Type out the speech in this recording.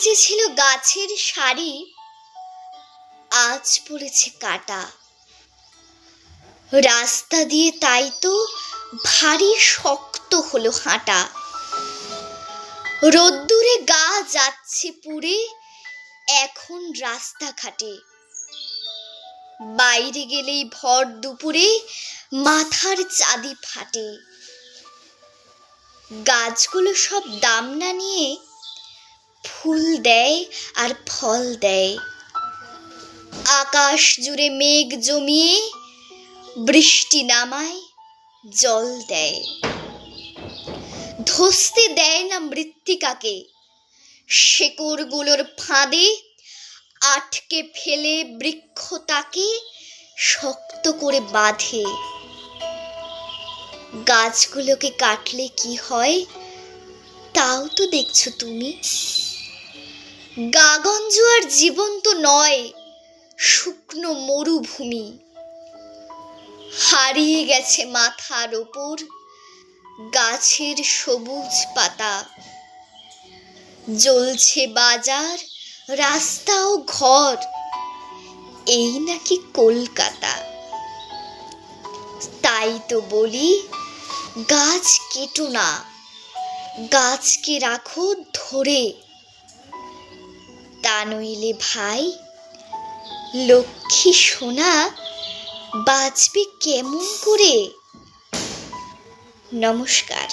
যে ছিল গাছের শাড়ি আজ পড়েছে কাটা। রাস্তা দিয়ে তাই তো ভারী শক্ত হলো হাঁটা। রোদ্দুরে গা যাচ্ছে পুড়ে এখন রাস্তাঘাটে। বাইরে গেলেই ভর দুপুরে মাথার চাঁদি ফাটে। গাছগুলো সব দাম না নিয়ে ফুল দেয় আর ফল দেয়। আকাশ জুড়ে মেঘ জমিয়ে বৃষ্টি নামায়, জল দেয়। ধসতে দেয় না মৃত্তিকাকে, শেকড়গুলোর ফাঁদে আটকে ফেলে বৃক্ষ তাকে শক্ত করে বাঁধে। গাছগুলোকে কাটলে কি হয়, তাও তো দেখছ তুমি? গাগঞ্জ আর জীবন তো নয়, শুকনো মরুভূমি। হারিয়ে গেছে মাথার ওপর গাছের সবুজ পাতা। জ্বলছে বাজার, রাস্তা ও ঘর, এই নাকি কলকাতা। তাই তো বলি, গাছ কেটো না, গাছকে রাখো ধরে। তা নইলে ভাই? লক্ষ্মী সোনা বাঁচবে কেমন করে? নমস্কার।